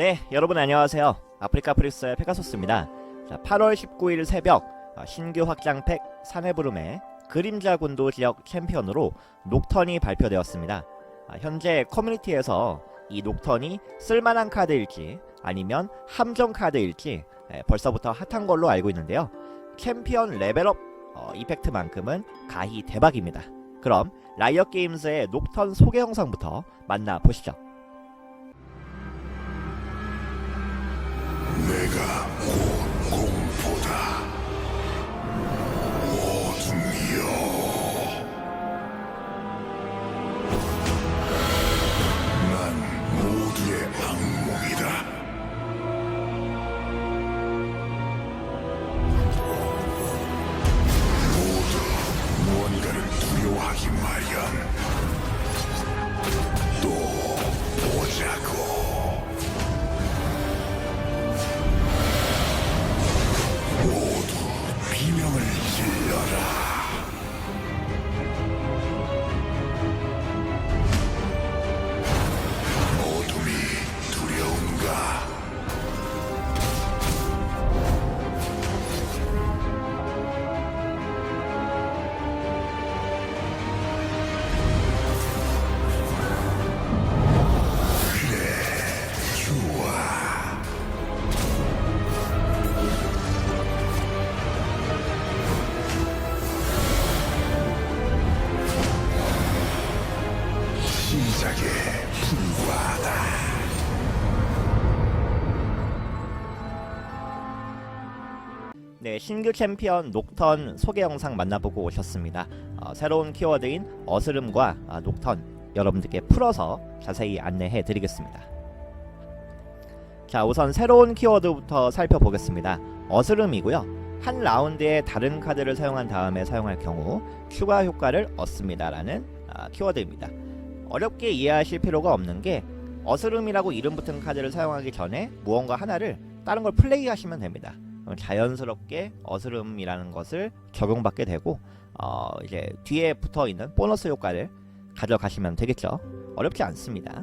네, 여러분 안녕하세요. 아프리카 프리스의 페가소스입니다. 자, 8월 19일 새벽 어, 신규 확장팩 사내부름의 그림자 군도 지역 챔피언으로 녹턴이 발표되었습니다. 아, 현재 커뮤니티에서 이 녹턴이 쓸만한 카드일지 아니면 함정 카드일지 예, 벌써부터 핫한 걸로 알고 있는데요. 챔피언 레벨업 어, 이펙트만큼은 가히 대박입니다. 그럼 라이엇 게임즈의 녹턴 소개 영상부터 만나보시죠. 내 신규 챔피언 녹턴 소개 영상 만나보고 오셨습니다. 어, 새로운 키워드인 어스름과 아, 녹턴 여러분들께 풀어서 자세히 안내해 드리겠습니다. 자, 우선 새로운 키워드부터 살펴보겠습니다. 어스름이고요. 한 라운드에 다른 카드를 사용한 다음에 사용할 경우 추가 효과를 얻습니다라는 아, 키워드입니다. 어렵게 이해하실 필요가 없는 게 어스름이라고 이름 붙은 카드를 사용하기 전에 무언가 하나를 다른 걸 플레이하시면 됩니다. 그럼 자연스럽게 어스름이라는 것을 적용받게 되고 어 이제 뒤에 붙어 있는 보너스 효과를 가져가시면 되겠죠. 어렵지 않습니다.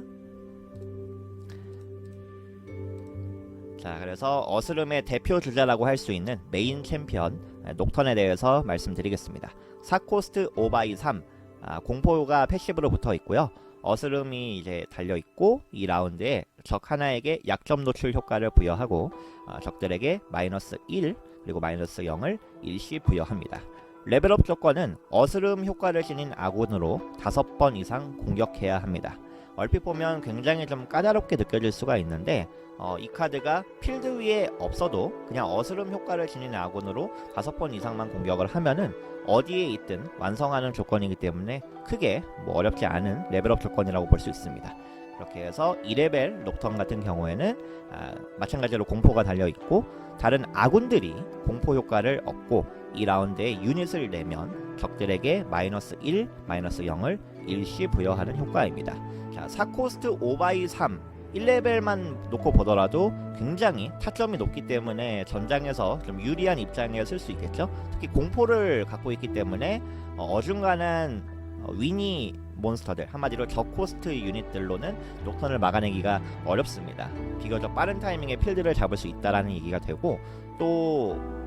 자, 그래서 어스름의 대표 주자라고 할 수 있는 메인 챔피언 아, 녹턴에 대해서 말씀드리겠습니다. 4코스트 5 바이 3 아, 공포가 패시브로 붙어 있고요. 어스름이 이제 달려 있고 이 라운드에 적 하나에게 약점 노출 효과를 부여하고 아, 적들에게 마이너스 1 그리고 마이너스 0을 일시 부여합니다. 레벨업 조건은 어스름 효과를 지닌 아군으로 5번 이상 공격해야 합니다. 얼핏 보면 굉장히 좀 까다롭게 느껴질 수가 있는데 어, 이 카드가 필드 위에 없어도 그냥 어스름 효과를 지닌 아군으로 5번 이상만 공격을 하면은 어디에 있든 완성하는 조건이기 때문에 크게 뭐 어렵지 않은 레벨업 조건이라고 볼 수 있습니다. 그렇게 해서 2레벨 녹턴 같은 경우에는 아, 마찬가지로 공포가 달려 있고 다른 아군들이 공포 효과를 얻고 이 라운드에 유닛을 내면 적들에게 마이너스 1, 마이너스 0을 일시 부여하는 효과입니다. 자, 4코스트 5 바이 3 1레벨만 놓고 보더라도 굉장히 타점이 높기 때문에 전장에서 좀 유리한 입장에 쓸수 있겠죠. 특히 공포를 갖고 있기 때문에 어, 중간한 어, 위니 몬스터들 한마디로 저코스트 유닛들로는 녹턴을 막아내기가 어렵습니다. 비교적 빠른 타이밍에 필드를 잡을 수 있다라는 얘기가 되고 또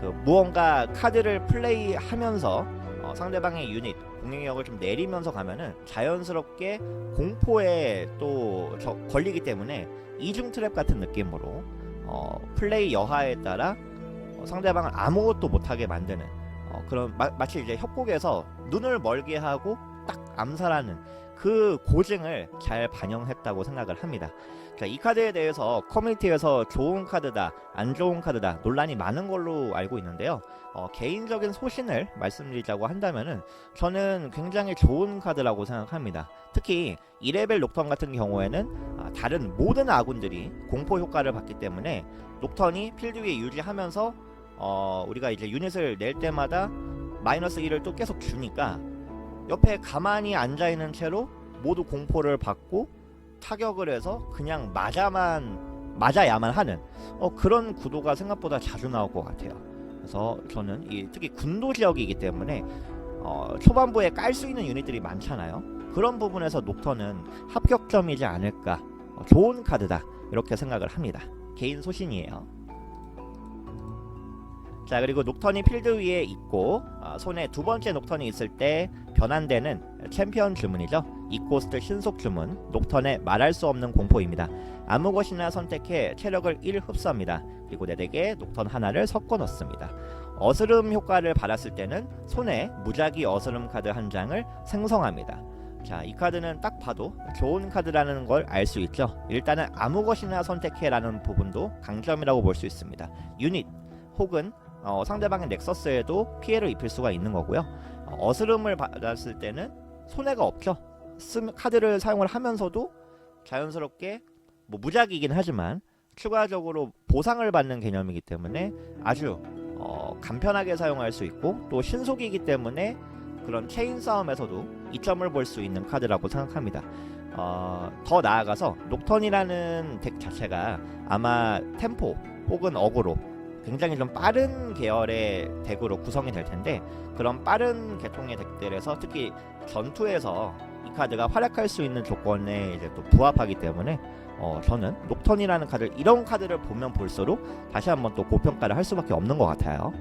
그 무언가 카드를 플레이하면서 어, 상대방의 유닛 공격력을 좀 내리면서 가면은 자연스럽게 공포에 또 저- 걸리기 때문에 이중 트랩 같은 느낌으로 어, 플레이 여하에 따라 어, 상대방을 아무것도 못하게 만드는 어, 그런 마, 마치 이제 협곡에서 눈을 멀게 하고 딱 암살하는 그 고증을 잘 반영했다고 생각을 합니다. 자, 이 카드에 대해서 커뮤니티에서 좋은 카드다, 안 좋은 카드다 논란이 많은 걸로 알고 있는데요. 어, 개인적인 소신을 말씀드리자고 한다면은 저는 굉장히 좋은 카드라고 생각합니다. 특히 2레벨 녹턴 같은 경우에는 아, 다른 모든 아군들이 공포 효과를 받기 때문에 녹턴이 필드 위에 유지하면서 어, 우리가 이제 유닛을 낼 때마다 마이너스 1을 또 계속 주니까 옆에 가만히 앉아 있는 채로 모두 공포를 받고 타격을 해서 그냥 맞아만 맞아야만 하는 어, 그런 구도가 생각보다 자주 나올 것 같아요. 그래서 저는 이 특히 군도 지역이기 때문에 어, 초반부에 깔 수 있는 유닛들이 많잖아요. 그런 부분에서 녹턴은 합격점이지 않을까. 어, 좋은 카드다. 이렇게 생각을 합니다. 개인 소신이에요. 자 그리고 녹턴이 필드 위에 있고 아, 손에 두 번째 녹턴이 있을 때 변환되는 챔피언 주문이죠. 이코스트 신속 주문 녹턴의 말할 수 없는 공포입니다. 아무 것이나 선택해 체력을 1 흡수합니다. 그리고 내 덱에 녹턴 하나를 섞어 넣습니다. 어스름 효과를 받았을 때는 손에 무작위 어스름 카드 한 장을 생성합니다. 자, 이 카드는 딱 봐도 좋은 카드라는 걸 알 수 있죠. 일단은 아무 것이나 선택해라는 부분도 강점이라고 볼 수 있습니다. 유닛 혹은 어, 상대방의 넥서스에도 피해를 입힐 수가 있는 거고요. 어, 어스름을 받았을 때는 손해가 없죠. 쓰 카드를 사용을 하면서도 자연스럽게 뭐 무작위이긴 하지만 추가적으로 보상을 받는 개념이기 때문에 아주 어, 간편하게 사용할 수 있고 또 신속이기 때문에 그런 체인 싸움에서도 이점을 볼 수 있는 카드라고 생각합니다. 어, 더 나아가서 녹턴이라는 덱 자체가 아마 템포 혹은 어그로 굉장히 좀 빠른 계열의 덱으로 구성이 될 텐데 그런 빠른 계통의 덱들에서 특히 전투에서 이 카드가 활약할 수 있는 조건에 이제 또 부합하기 때문에 어, 저는 녹턴이라는 카드 이런 카드를 보면 볼수록 다시 한번 또 고평가를 할 수밖에 없는 것 같아요.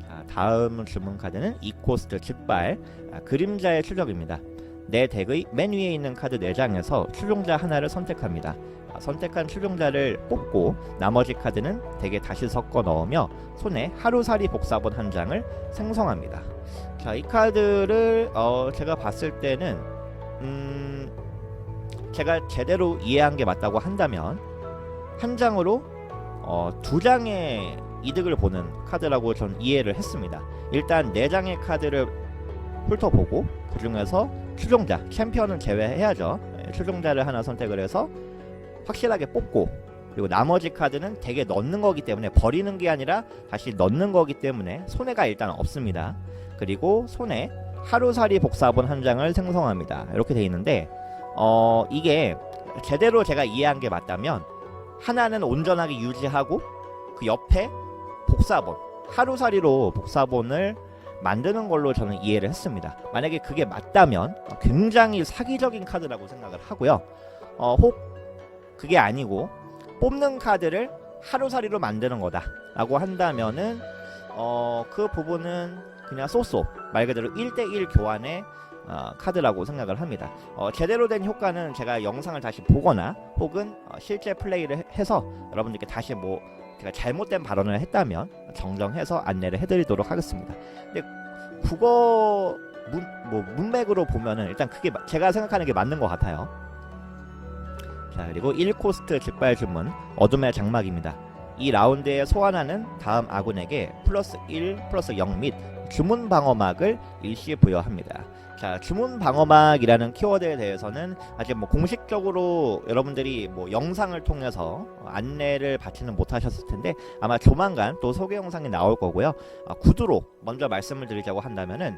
자, 다음 주문 카드는 이코스트 즉발 아, 그림자의 추적입니다. 내 덱의 맨 위에 있는 카드 4장에서 추종자 하나를 선택합니다. 아, 선택한 추종자를 뽑고 나머지 카드는 덱에 다시 섞어 넣으며 손에 하루살이 복사본 한 장을 생성합니다. 자, 이 카드를 어, 제가 봤을 때는 음, 제가 제대로 이해한 게 맞다고 한다면 한 장으로 어, 두 장의 이득을 보는 카드라고 전 이해를 했습니다. 일단 네 장의 카드를 훑어보고 그 중에서 추종자 챔피언은 제외해야죠. 예, 추종자를 하나 선택을 해서 확실하게 뽑고 그리고 나머지 카드는 덱에 넣는 거기 때문에 버리는 게 아니라 다시 넣는 거기 때문에 손해가 일단 없습니다. 그리고 손에 하루살이 복사본 한 장을 생성합니다. 이렇게 돼 있는데 어 이게 제대로 제가 이해한 게 맞다면 하나는 온전하게 유지하고 그 옆에 복사본 하루살이로 복사본을 만드는 걸로 저는 이해를 했습니다. 만약에 그게 맞다면 굉장히 사기적인 카드라고 생각을 하고요. 어, 혹 그게 아니고 뽑는 카드를 하루살이로 만드는 거다라고 한다면은 어, 그 부분은 그냥 쏘쏘 말 그대로 1대1 교환의 어, 카드라고 생각을 합니다. 어, 제대로 된 효과는 제가 영상을 다시 보거나 혹은 어, 실제 플레이를 해- 해서 여러분들께 다시 뭐 제가 잘못된 발언을 했다면 정정해서 안내를 해드리도록 하겠습니다. 근데 국어 문, 뭐 문맥으로 보면은 일단 그게 마- 제가 생각하는 게 맞는 것 같아요. 자 그리고 1코스트 즉발 주문 어둠의 장막입니다. 이 라운드에 소환하는 다음 아군에게 플러스 1 플러스 0 및 주문 방어막을 일시 부여합니다. 자 주문 방어막이라는 키워드에 대해서는 아직 뭐 공식적으로 여러분들이 뭐 영상을 통해서 안내를 받지는 못하셨을 텐데 아마 조만간 또 소개 영상이 나올 거고요. 아, 구두로 먼저 말씀을 드리자고 한다면은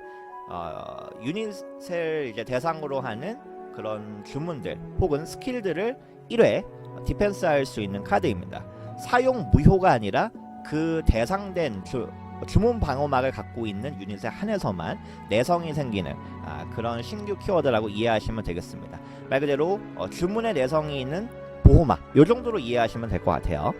어, 유닛을 이제 대상으로 하는 그런 주문들 혹은 스킬들을 1회 디펜스 할 수 있는 카드입니다. 사용 무효가 아니라 그 대상된 주, 주문 방어막을 갖고 있는 유닛에 한해서만 내성이 생기는 아, 그런 신규 키워드라고 이해하시면 되겠습니다. 말 그대로 어, 주문에 내성이 있는 보호막 요 정도로 이해하시면 될 것 같아요.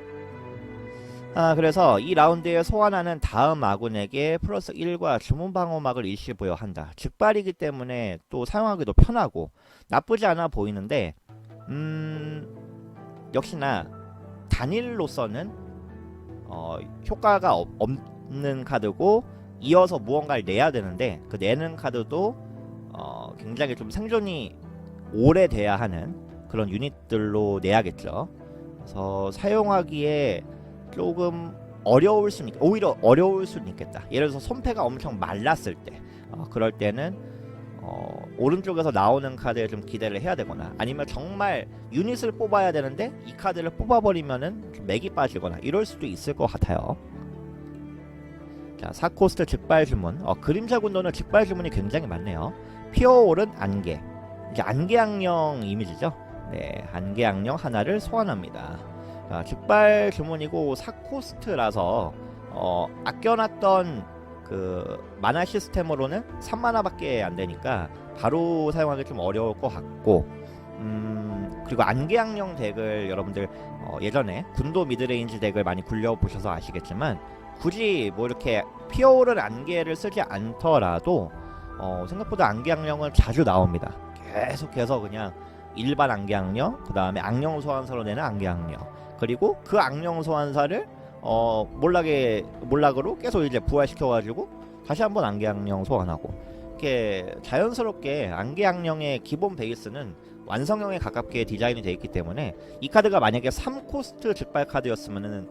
아 그래서 이 라운드에 소환하는 다음 아군에게 플러스 1과 주문 방어막을 일시 부여한다. 즉발이기 때문에 또 사용하기도 편하고 나쁘지 않아 보이는데 음 역시나 단일로서는 어, 효과가 없, 없는 카드고 이어서 무언가를 내야 되는데 그 내는 카드도 어, 굉장히 좀 생존이 오래돼야 하는 그런 유닛들로 내야겠죠. 그래서 사용하기에 조금 어려울 수 있, 오히려 어려울 수 있겠다. 예를 들어서 손패가 엄청 말랐을 때, 어, 그럴 때는 어, 오른쪽에서 나오는 카드에 좀 기대를 해야 되거나 아니면 정말 유닛을 뽑아야 되는데 이 카드를 뽑아버리면은 좀 맥이 빠지거나 이럴 수도 있을 것 같아요. 자, 사코스트 즉발 주문. 어, 그림자 군도는 즉발 주문이 굉장히 많네요. 피어올은 안개. 이제 안개 악령 이미지죠. 네, 안개 악령 하나를 소환합니다. 자, 즉발 주문이고 사코스트라서 어, 아껴놨던 그 만화 시스템으로는 3만화밖에 안 되니까 바로 사용하기 좀 어려울 것 같고 음, 그리고 안개양령 덱을 여러분들 어, 예전에 군도 미드레인지 덱을 많이 굴려보셔서 아시겠지만 굳이 뭐 이렇게 피어오른 안개를 쓰지 않더라도 어, 생각보다 안개양령은 자주 나옵니다. 계속해서 그냥 일반 안개양령, 그 다음에 악령 소환사로 내는 안개양령, 그리고 그 악령 소환사를 어, 몰락에 몰락으로 계속 이제 부활시켜가지고 다시 한번 안개양령 소환하고 이렇게 자연스럽게 안개양령의 기본 베이스는 완성형에 가깝게 디자인이 되어 있기 때문에 이 카드가 만약에 3코스트 즉발 카드였으면은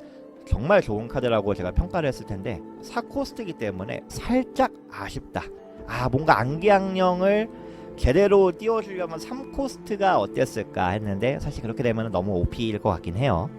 정말 좋은 카드라고 제가 평가를 했을 텐데 4코스트이기 때문에 살짝 아쉽다. 아 뭔가 안개양령을 제대로 띄워주려면 3코스트가 어땠을까 했는데 사실 그렇게 되면 너무 OP일 것 같긴 해요.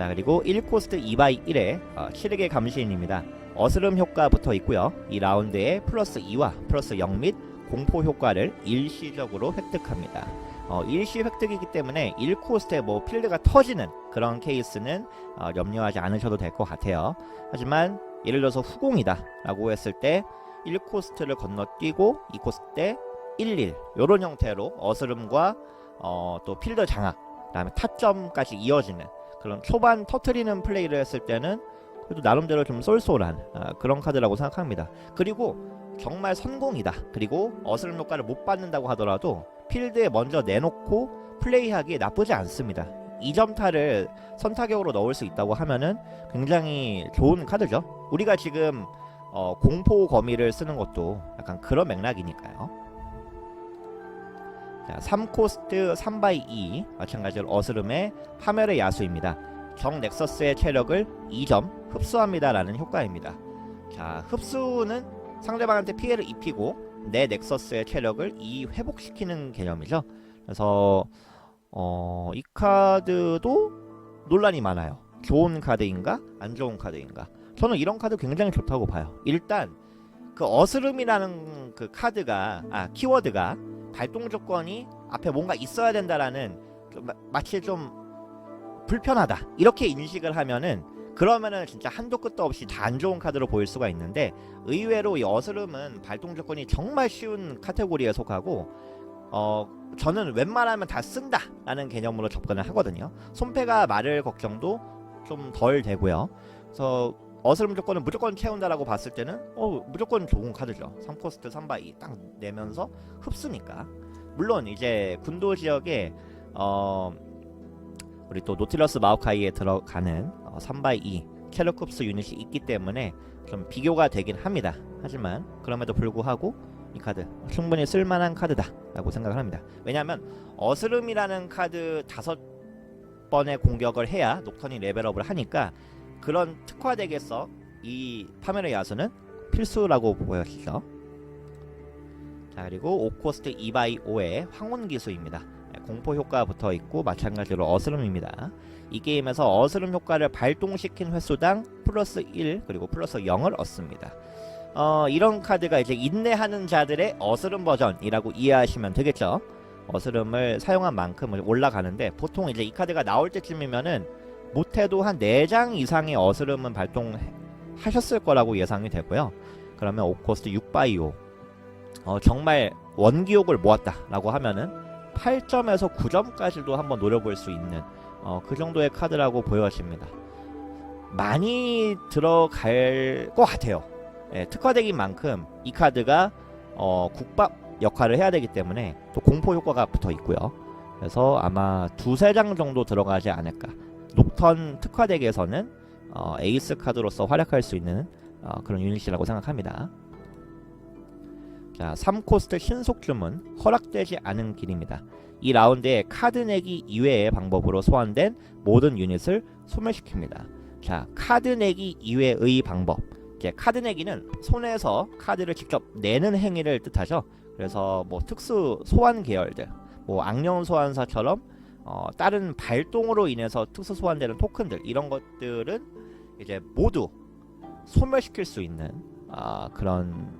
자 그리고 1코스트 2x1에 어, 치르게 감시인입니다. 어스름 효과 붙어 있고요. 이 라운드에 플러스 2와 플러스 0 및 공포 효과를 일시적으로 획득합니다. 어, 일시 획득이기 때문에 1코스트에 뭐 필드가 터지는 그런 케이스는 어, 염려하지 않으셔도 될 것 같아요. 하지만 예를 들어서 후공이다 라고 했을 때 1코스트를 건너뛰고 2코스트 때 11 이런 형태로 어스름과 어, 또 필드 장악 그 다음에 타점까지 이어지는 그런 초반 터트리는 플레이를 했을 때는 그래도 나름대로 좀 쏠쏠한 아, 그런 카드라고 생각합니다. 그리고 정말 선공이다. 그리고 어스름 효과를 못 받는다고 하더라도 필드에 먼저 내놓고 플레이하기 나쁘지 않습니다. 2점타를 선타격으로 넣을 수 있다고 하면은 굉장히 좋은 카드죠. 우리가 지금 어, 공포 거미를 쓰는 것도 약간 그런 맥락이니까요. 자, 3코스트 3x2 마찬가지로 어스름의 파멸의 야수입니다. 정 넥서스의 체력을 2점 흡수합니다라는 효과입니다. 자, 흡수는 상대방한테 피해를 입히고 내 넥서스의 체력을 2 회복시키는 개념이죠. 그래서 어, 이 카드도 논란이 많아요. 좋은 카드인가 안 좋은 카드인가. 저는 이런 카드 굉장히 좋다고 봐요. 일단 그 어스름이라는 그 카드가 아 키워드가 발동 조건이 앞에 뭔가 있어야 된다라는 마치 좀 불편하다 이렇게 인식을 하면은 그러면은 진짜 한도 끝도 없이 다 안 좋은 카드로 보일 수가 있는데 의외로 이 어스름은 발동 조건이 정말 쉬운 카테고리에 속하고 어 저는 웬만하면 다 쓴다라는 개념으로 접근을 하거든요. 손패가 마를 걱정도 좀 덜 되고요. 그래서 어스름 조건은 무조건 채운다라고 봤을 때는 어 무조건 좋은 카드죠. 3코스트 3바이 딱 내면서 흡수니까. 물론 이제 군도 지역에 어 우리 또 노틸러스 마오카이에 들어가는 어, 3바이2 캐럿급수 유닛이 있기 때문에 좀 비교가 되긴 합니다. 하지만 그럼에도 불구하고 이 카드 충분히 쓸만한 카드다라고 생각을 합니다. 왜냐하면 어스름이라는 카드 다섯 번의 공격을 해야 녹턴이 레벨업을 하니까 그런 특화 덱에서 이 파멸의 야수는 필수라고 보여지죠. 자 그리고 5코스트 2x5의 황혼 기수입니다. 네, 공포 효과 붙어 있고 마찬가지로 어스름입니다. 이 게임에서 어스름 효과를 발동시킨 횟수당 플러스 1 그리고 플러스 0을 얻습니다. 어, 이런 카드가 이제 인내하는 자들의 어스름 버전이라고 이해하시면 되겠죠. 어스름을 사용한 만큼을 올라가는데 보통 이제 이 카드가 나올 때쯤이면은 못해도 한 4장 이상의 어스름은 발동하셨을 거라고 예상이 되고요. 그러면 5코스트 6바이오 어, 정말 원기옥을 모았다라고 하면은 8점에서 9점까지도 한번 노려볼 수 있는 어, 그 정도의 카드라고 보여집니다. 많이 들어갈 것 같아요. 예, 특화덱인 만큼 이 카드가 어, 국밥 역할을 해야 되기 때문에 또 공포 효과가 붙어 있고요. 그래서 아마 두세 장 정도 들어가지 않을까. 녹턴 특화덱에서는 어, 에이스 카드로서 활약할 수 있는 어, 그런 유닛이라고 생각합니다. 자, 3코스트 신속 주문 허락되지 않은 길입니다. 이 라운드에 카드 내기 이외의 방법으로 소환된 모든 유닛을 소멸시킵니다. 자, 카드 내기 이외의 방법. 이제 카드 내기는 손에서 카드를 직접 내는 행위를 뜻하죠. 그래서 뭐 특수 소환 계열들, 뭐 악령 소환사처럼 어, 다른 발동으로 인해서 특수 소환되는 토큰들 이런 것들은 이제 모두 소멸시킬 수 있는 아, 그런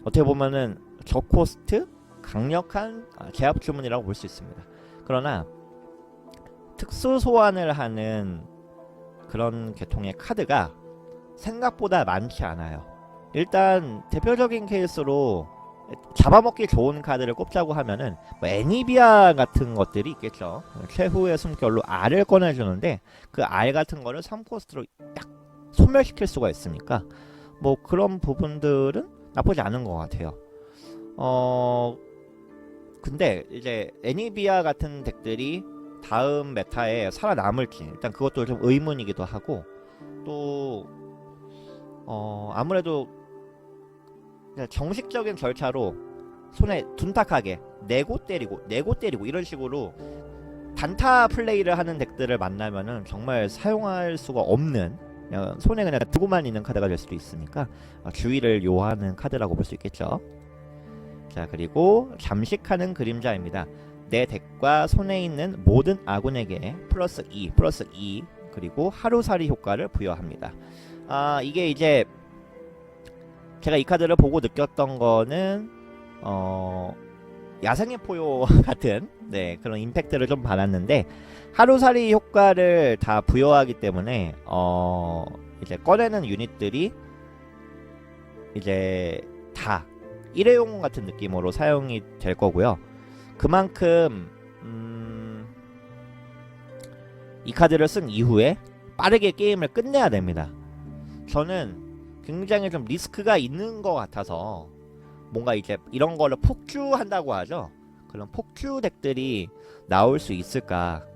어떻게 보면은 저코스트 강력한 아, 제압 주문이라고 볼 수 있습니다. 그러나 특수 소환을 하는 그런 계통의 카드가 생각보다 많지 않아요. 일단 대표적인 케이스로 잡아먹기 좋은 카드를 꼽자고 하면은 뭐 애니비아 같은 것들이 있겠죠. 최후의 숨결로 R을 꺼내주는데 그 R 같은 거를 3코스트로 딱 소멸시킬 수가 있으니까 뭐 그런 부분들은 나쁘지 않은 것 같아요. 어 근데 이제 애니비아 같은 덱들이 다음 메타에 살아남을지 일단 그것도 좀 의문이기도 하고 또 어, 아무래도 정식적인 절차로 손에 둔탁하게 내고 때리고 내고 때리고 이런 식으로 단타 플레이를 하는 덱들을 만나면은 정말 사용할 수가 없는 그냥 손에 그냥 두고만 있는 카드가 될 수도 있으니까 어, 주의를 요하는 카드라고 볼 수 있겠죠. 자 그리고 잠식하는 그림자입니다. 내 덱과 손에 있는 모든 아군에게 플러스 2 플러스 2 그리고 하루살이 효과를 부여합니다. 아 이게 이제 제가 이 카드를 보고 느꼈던 거는 어 야생의 포효 같은 네 그런 임팩트를 좀 받았는데 하루살이 효과를 다 부여하기 때문에 어 이제 꺼내는 유닛들이 이제 다 일회용 같은 느낌으로 사용이 될 거고요. 그만큼 음, 이 카드를 쓴 이후에 빠르게 게임을 끝내야 됩니다. 저는 굉장히 좀 리스크가 있는 것 같아서 뭔가 이제 이런 거를 폭주한다고 하죠. 그런 폭주 덱들이 나올 수 있을까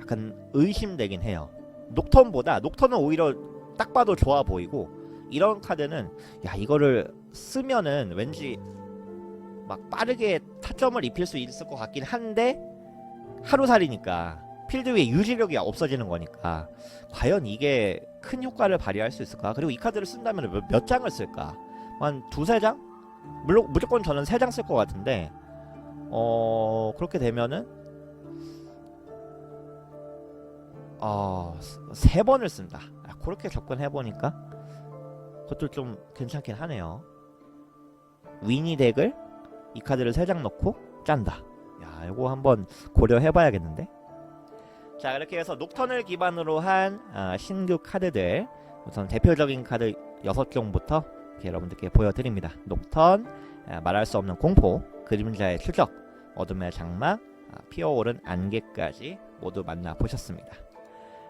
약간 의심되긴 해요. 녹턴보다 녹턴은 오히려 딱 봐도 좋아 보이고 이런 카드는 야 이거를 쓰면은 왠지 막 빠르게 타점을 입힐 수 있을 것 같긴 한데 하루살이니까 필드 위에 유지력이 없어지는 거니까 과연 이게 큰 효과를 발휘할 수 있을까? 그리고 이 카드를 쓴다면 몇, 몇 장을 쓸까? 한 두세 장? 물론 무조건 저는 세 장 쓸 것 같은데 어 그렇게 되면은 어세 번을 쓴다. 아, 그렇게 접근해 보니까 그것도 좀 괜찮긴 하네요. 위니 덱을 이 카드를 세 장 넣고 짠다. 야, 이거 한번 고려해 봐야겠는데. 자, 이렇게 해서 녹턴을 기반으로 한 아, 신규 카드들 우선 대표적인 카드 6종부터 이렇게 여러분들께 보여드립니다. 녹턴, 아, 말할 수 없는 공포, 그림자의 추적, 어둠의 장막, 아, 피어오른 안개까지 모두 만나보셨습니다.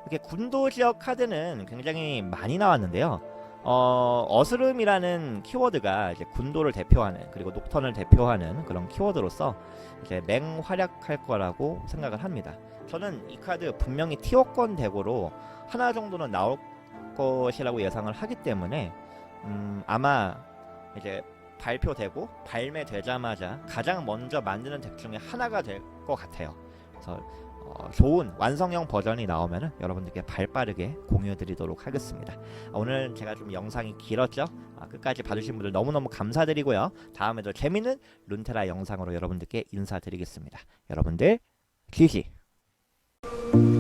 이렇게 군도 지역 카드는 굉장히 많이 나왔는데요. 어, 어스름이라는 키워드가 이제 군도를 대표하는 그리고 녹턴을 대표하는 그런 키워드로서 이제 맹활약할 거라고 생각을 합니다. 저는 이 카드 분명히 티어권 덱으로 하나 정도는 나올 것이라고 예상을 하기 때문에 음, 아마 이제 발표되고 발매되자마자 가장 먼저 만드는 덱 중에 하나가 될 것 같아요. 그래서 어, 좋은 완성형 버전이 나오면은 여러분들께 발빠르게 공유해드리도록 하겠습니다. 아, 오늘 제가 좀 영상이 길었죠? 아, 끝까지 봐주신 분들 너무너무 감사드리고요. 다음에도 재밌는 룬테라 영상으로 여러분들께 인사드리겠습니다. 여러분들 지지 Thank you.